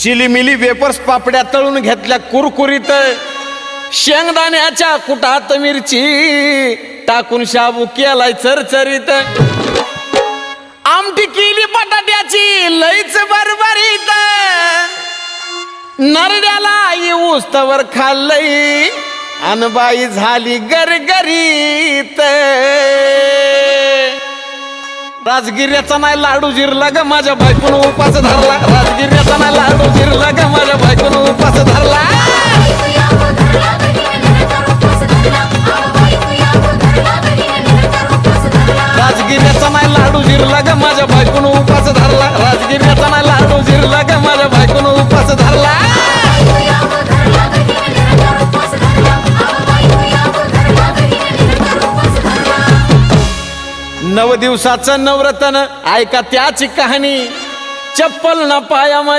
चिलीमिली vapours पापड्या तळून घेतल्या कुरकुरीत. शेंगदाण्याच्या कुटात मिरची टाकून शाबू केलाय चरचरीत. आमटी केली बटाट्याची लईच बरबरीत. नरड्याला येऊस तवर खाल्लई अनबाई झाली गरगरीत. राजगिर्याचा नाही लाडू जिरला ग माझ्या बायकून उपास धरला. राजगिर्याचा राजगिऱ्याचा नाही लाडू जिरला ग माझ्या बायकून उपास धरला. राजगिऱ्याचा नाही लाडू जिरला ग माझ्या बायकून उपास धरला. नव दिवसाचं नवरतन ऐका त्याची कहाणी. चप्पल ना पाया